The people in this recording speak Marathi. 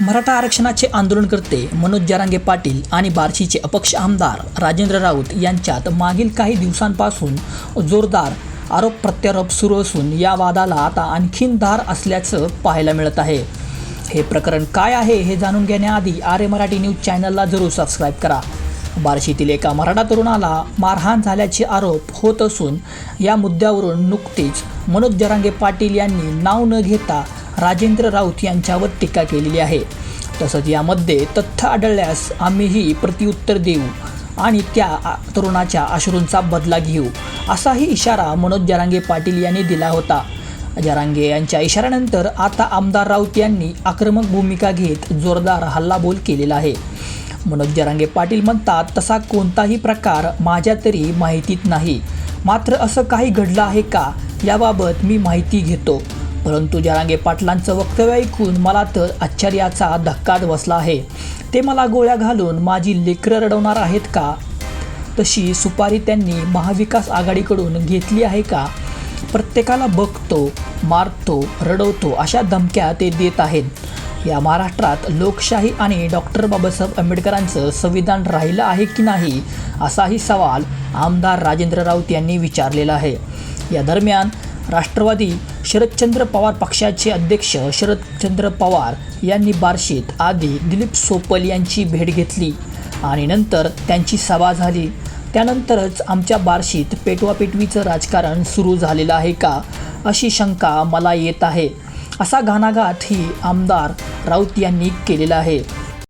मराठा आरक्षणाचे आंदोलनकर्ते मनोज जरांगे पाटील आणि बार्शीचे अपक्ष आमदार राजेंद्र राऊत यांच्यात मागील काही दिवसांपासून जोरदार आरोप प्रत्यारोप सुरू असून या वादाला आता आणखीन धार असल्याचं पाहायला मिळत आहे. हे प्रकरण काय आहे हे जाणून घेण्याआधी आर्य मराठी न्यूज चॅनलला जरूर सबस्क्राईब करा. बार्शीतील एका मराठा तरुणाला मारहाण झाल्याचे आरोप होत असून या मुद्द्यावरून नुकतीच मनोज जरांगे पाटील यांनी नाव न घेता राजेंद्र राऊत यांच्यावर टीका केलेली आहे. तसंच यामध्ये तथ्य आढळल्यास आम्हीही प्रत्युत्तर देऊ आणि त्या तरुणाच्या अश्रूंचा बदला घेऊ असाही इशारा मनोज जरांगे पाटील यांनी दिला होता. जरांगे यांच्या इशाऱ्यानंतर आता आमदार राऊत यांनी आक्रमक भूमिका घेत जोरदार हल्लाबोल केलेला आहे. मनोज जरांगे पाटील म्हणतात तसा कोणताही प्रकार माझ्या तरी माहितीत नाही. मात्र असं काही घडलं आहे का? याबाबत मी माहिती घेतो. परंतु जरांगे पाटलांचं वक्तव्य ऐकून मला तर आश्चर्याचा धक्काच बसला आहे. ते मला गोळ्या घालून माझी लेकरं रडवणार आहेत का? तशी सुपारी त्यांनी महाविकास आघाडीकडून घेतली आहे का? प्रत्येकाला बघतो मारतो रडवतो अशा धमक्या ते देत आहेत. या महाराष्ट्रात लोकशाही आणि डॉक्टर बाबासाहेब आंबेडकरांचं संविधान राहिलं आहे की नाही असाही सवाल आमदार राजेंद्र राऊत यांनी विचारलेला आहे. या दरम्यान राष्ट्रवादी शरदचंद्र पवार पक्षाचे अध्यक्ष शरदचंद्र पवार यांनी बार्शीत आधी दिलीप सोपल यांची भेट घेतली आणि नंतर त्यांची सभा झाली. त्यानंतरच आमच्या बार्शीत पेटवापेटवीचं राजकारण सुरू झालेलं आहे का अशी शंका मला येत आहे. असा घाणाघाट ही आमदार राऊत यांनी केलेला आहे.